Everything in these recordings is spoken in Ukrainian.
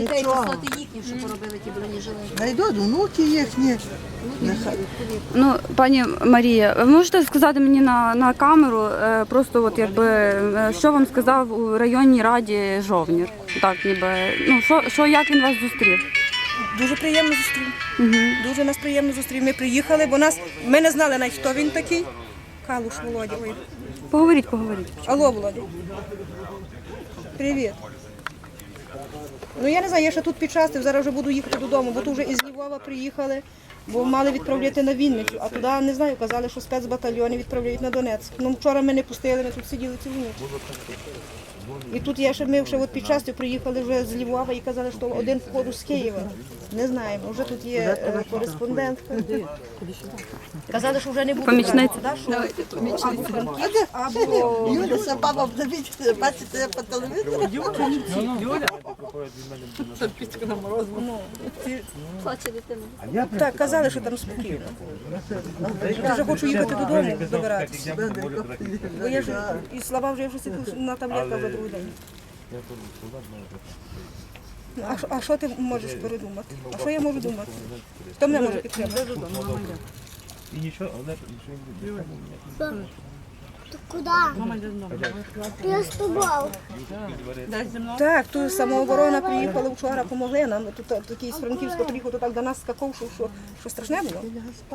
Дітей послати їхні, що поробили ті бронежилети. Найдуть внуки їхні. Нехай. Ну, пані Марія, ви можете сказати мені на, на камеру, е, просто от якби е, що вам сказав у районній раді Жовнір? Так, ніби ну що, що як він вас зустрів? Дуже приємно зустрів. Угу. Дуже нас приємно зустрів. Ми приїхали, бо нас ми не знали навіть, хто він такий. Калуш Володя. Ой. Поговоріть, поговоріть. Алло, Володя. Привіт. Ну я не знаю, я ще тут підчастив, зараз вже буду їхати додому, бо тут вже із Львова приїхали, бо мали відправляти на Вінницю, а туди не знаю, казали, що спецбатальйони відправляють на Донецьк. Ну вчора ми не пустили, ми тут сиділи цілу ніч. І тут я ще ми ще от підчастив приїхали вже з Львова і казали, що один входу з Києва. Не знаємо. Вже тут є е, кореспондентка. Казали, що вже не буде. Помічниця. Да, що або Франківськ, або Юля, баба бачите, бачите по ну, Плаче дитина. Так, казали, що там спокійно. Я вже хочу їхати додому добиратися. Бо я ж і слова вже я вже сиджу на таблетках вже другий день. Ну, А, що- а що ти можеш передумати? А що я можу думати? Хто мене може підтримати? І нічого, але нічого не буде. Куда? Я з тобою. Так, тут самооборона приїхала вчора, помогли нам. Тут та- такий з Франківська приїхав, то так до нас скакав, що, що, що страшне було.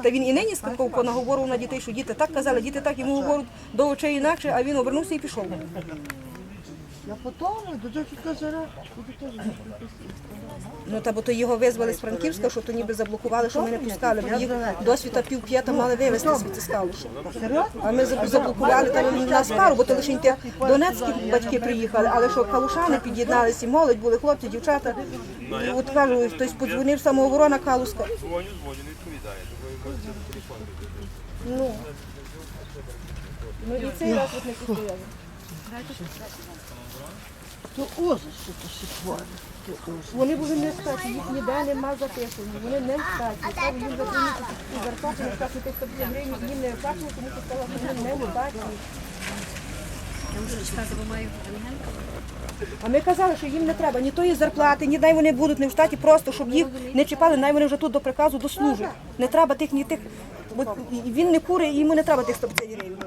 Та він і нині скакав, понаговорив на дітей, що діти так казали, діти так йому говорять до очей інакше, а він обернувся і пішов. Я потім, до цього козара. Ну та бо то його визвали з Франківська, що то ніби заблокували, що ми не пускали. Бо їх до світа пів п'ята мали вивезти звідси з Калуша. А ми заб- заблокували там нас пару, бо то лише ті донецькі батьки приїхали, але що калушани під'єдналися, і молодь були хлопці, дівчата. От кажу, хтось подзвонив самооборона Калуська. Дзвоню, дзвоню, не відповідає. Ну. Ну і цей раз от не пустили. То оза, що то ще творить. Вони були не статі, їх ніде нема записані, вони не статі. Там їм за три місяці зарплати не статі тих 100 гривень, їм не оплачували, тому що сказала, що вони не статі. Я можу чекати, бо маю. А ми казали, що їм не треба ні тої зарплати, ні дай вони будуть не в штаті, просто щоб їх не чіпали, най вони вже тут до приказу дослужать. Не треба тих, ні тих. Бо він не курить, йому не треба тих 150 гривень.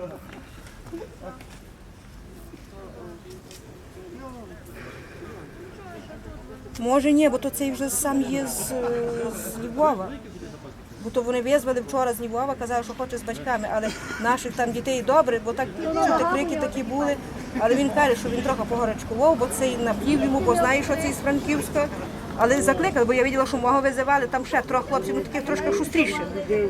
Може ні, бо то цей вже сам є з, з Львова. Бо то вони визвали вчора з Львова, казали, що хоче з батьками, але наших там дітей добре, бо так чути крики такі були. Але він каже, що він трохи погарячкував, бо цей напів йому, бо знає, що цей з Франківська. Але закликали, бо я бачила, що мого визивали там ще трьох хлопців, ну таких трошки шустріших.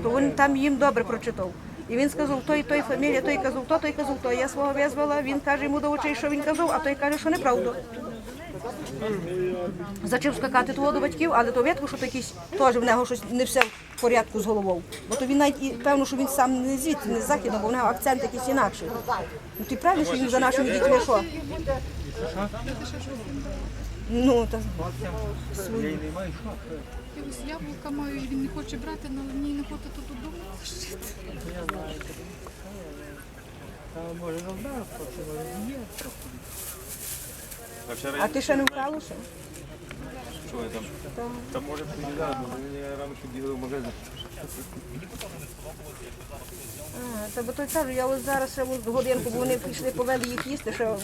То він там їм добре прочитав. І він сказав, той, той фамілія, той казав, то, той казав, то. Я свого визвала, він каже йому до очей, що він казав, а той каже, що неправда. Зачав скакати того до батьків, але то видко, що то якийсь теж в нього щось не все в порядку з головою. Бо то він навіть і певно, що він сам не звідти, не з західного, бо в нього акцент якийсь інакший. Ну ти правильно, що він за нашими дітьми що? Ну, та свої. Ось яблука маю, і він не хоче брати, але мені не хоче тут додому. А вчора А ти ще не вкалуши? що я там? Там може приїжджати, бо я рано що бігав в магазин. А, Та бо той кажу, я ось зараз ще ось годинку, бо вони прийшли, повели їх їсти, ще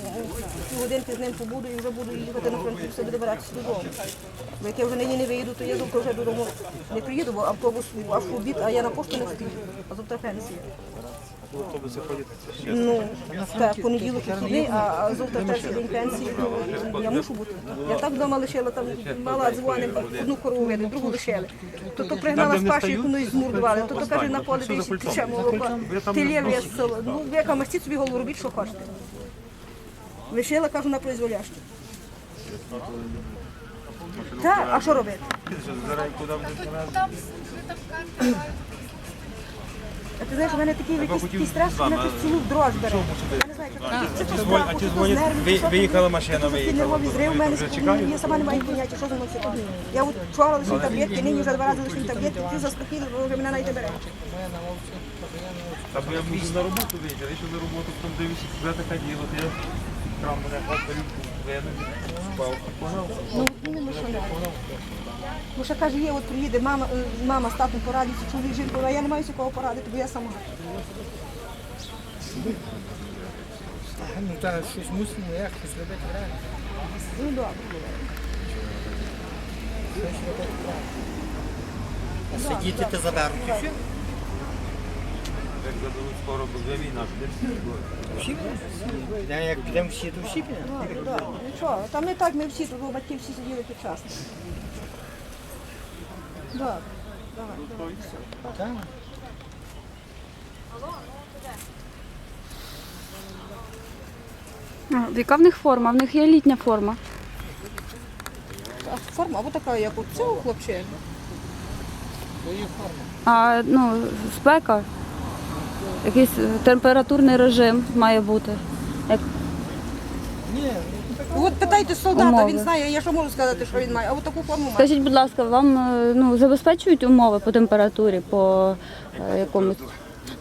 ці годинки з ним побуду і вже буду їхати на Франківськ, буде добиратися додому. Бо як я вже нині не виїду, то я завтра вже додому не приїду, бо автобус аж в обід, а я на пошту не встиг, а завтра пенсія. Автобуси ходять. Ну, так, понеділок вихідний, а, а завтра перший день пенсії, то я мушу бути. Я так вдома лишила, там мала дзвоним, одну корову види, другу лишили. То то пригнала з паші, яку ну, змурдували, то то каже на поле десь тече молоко, телє весело. Ну, ви яка мастіть собі голову робіть, що хочете. Лишила, кажу, на произволяшки. Так, а що робити? Зараз куди будеш мене? А ти знаєш, у мене такий якийсь такий стрес, що мене якусь цілу дрож бере. Я не знаю, що це, страх, з чи що. Виїхала машина, виїхала. зрив мене, я сама не маю поняття, що за мною все тут. Я от вчора лише таблетки, нині вже два рази лише таблетки, ти заспокійно, бо вже мене навіть не бере. Та бо я буду на роботу виїхав, я ще на роботу потім дивлюся, вже така діло, то я там мене хат виїхав, спав. Ну, іменно що не. Бо ще каже, є, от приїде мама, е, мама з татом порадиться, чоловік жінку, а я не маю з кого порадити, бо я сама. Ну, та щось мусимо, як щось робити треба. Ну добре. А сидіти ти заберуть. Як заберуть скоро, буде війна, буде всі. Підемо, як підемо всі, то всі підемо. Добре. Нічого, там не так ми всі, тут батьки всі сиділи під час. Добре. Давай, давай. Так. А, Яка в них форма? В них є літня форма. А форма або така, як у цього хлопчика. А ну, спека, якийсь температурний режим має бути. Як От питайте солдата, Умови. він знає, я що можу сказати, що він має, а от таку форму має. Скажіть, будь ласка, вам е, ну, забезпечують умови по температурі, по е, якомусь.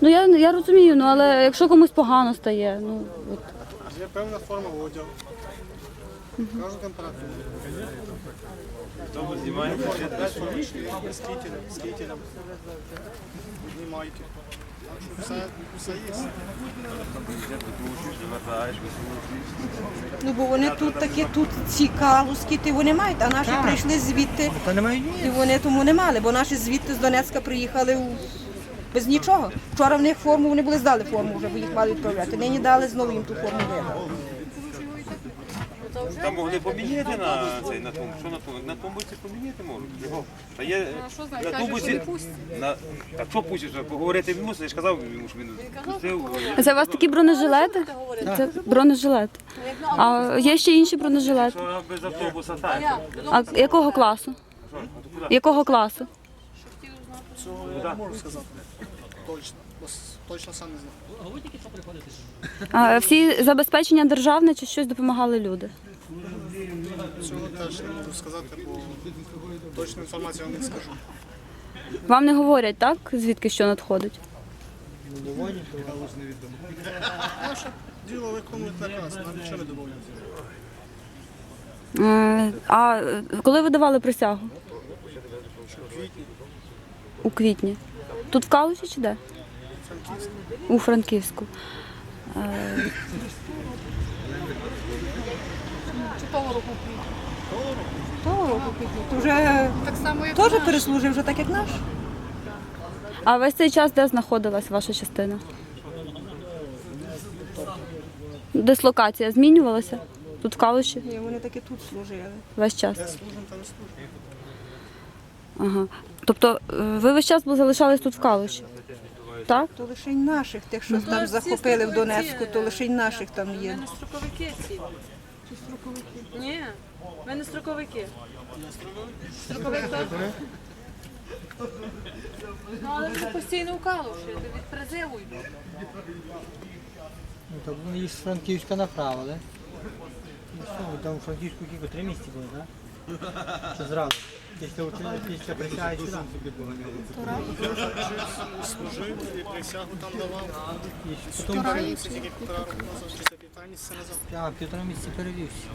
Ну я, я розумію, ну але якщо комусь погано стає, ну от. Є певна форма одягу. Кожна температура. Тому знімаємо. З кітелем, з кітелем. Одні майки. Так що все, все є. Ну бо вони тут такі, тут ці калуски, вони мають, а наші прийшли звідти. Та немає ні. І вони тому не мали, бо наші звідти з Донецька приїхали у... без нічого. Вчора в них форму, вони були здали форму вже, бо їх мали відправляти. Нині дали знову їм ту форму видали. Там могли поміняти на цей на тому. Що на тому? На тумбуці поміняти можуть. Його. Та є що знає, на каже, що тумбуці. не пустять. На так що пустиш? Поговорити він мусить. Я ж казав йому, що він пустив. Це у вас такі бронежилети? Це бронежилет. А є ще інші бронежилети. Що без автобуса так. А якого класу? Якого класу? Цього я не можу сказати. Точно. Точно сам не знаю. А, всі забезпечення державне чи щось допомагали люди? Цього теж не можу сказати, бо точну інформацію вам не скажу. Вам не говорять, так? Звідки що надходить? Діло виконують наказ, нам нічого не домовляють. Е, А е, коли ви давали присягу? У квітні. Тут в Калуші чи де? У Франківську. Чи того року квітня? Того року квітні. То вже Так само, як теж наш. переслужив, вже так як наш. А весь цей час де знаходилась ваша частина? Дислокація змінювалася? Тут в Калуші Ні, вони таки тут служили. весь час. Ага. Тобто е, ви весь час залишались тут в Калуші? Так? То лише й наших, тих, що там захопили в Донецьку, то лише й наших там є. Строковики ці. Строковики? Ні, в мене строковики. Строковик так? Ну, але вони постійно в калуші, то від призиву йдуть. Ну, так вони їх з Франківська направили. Ну що, ви там у Франківську кілька три місяці були, так? Чи зразу? Після, учи- після присяги сюди. Служив і присягу там давав. І потім року півтора місяці перевівся.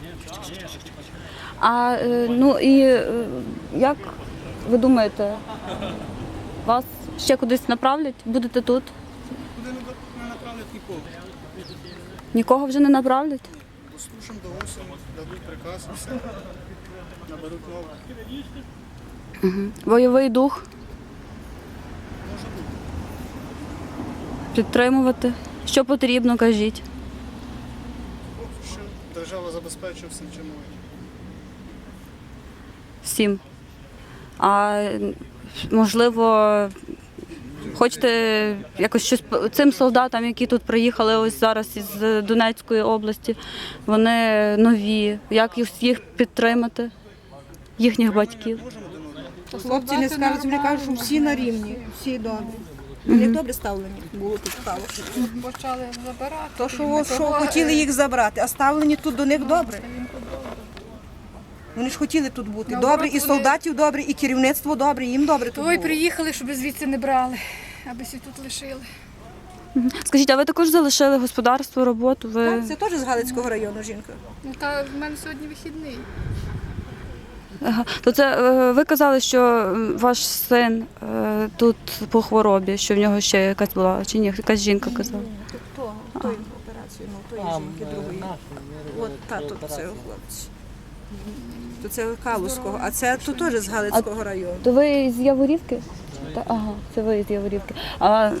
А е, ну і е, як ви думаєте, вас ще кудись направлять? Будете тут? Куди не направлять нікого. Нікого вже не направлять? Послушаємо до осені, дадуть приказ і все. Наберуть нову. Бойовий дух Може бути. підтримувати? Що потрібно, кажіть. Держава забезпечує всім, може. всім. А можливо, хочете якось щось цим солдатам, які тут приїхали ось зараз із Донецької області, вони нові. Як їх підтримати? Їхніх батьків. Хлопці не скажуть, вони кажуть, що всі на рівні, всі добрі. Вони добре ставлені було тут Калуші. Почали забирати. То, що, що хотіли їх забрати, а ставлені тут до них добре. Вони ж хотіли тут бути. Добре, і вони- солдатів добре, і керівництво добре, їм добре тут Ой, було. приїхали, щоб звідси не брали, аби всі тут лишили. Скажіть, а ви також залишили господарство, роботу? Ви Так, Це теж з Галицького району жінка. Ну та в мене сьогодні вихідний. Ага. То це е, ви казали, що м, ваш син е, тут по хворобі, що в нього ще якась була, чи ні, якась жінка казала. То, то операцію, ну, тої А, жінки е, другої. От та тато цього хлопця. То це Калузького, а це тут теж з Галицького району. То ви з Яворівки? Та, ага, це ви з Яворівки. А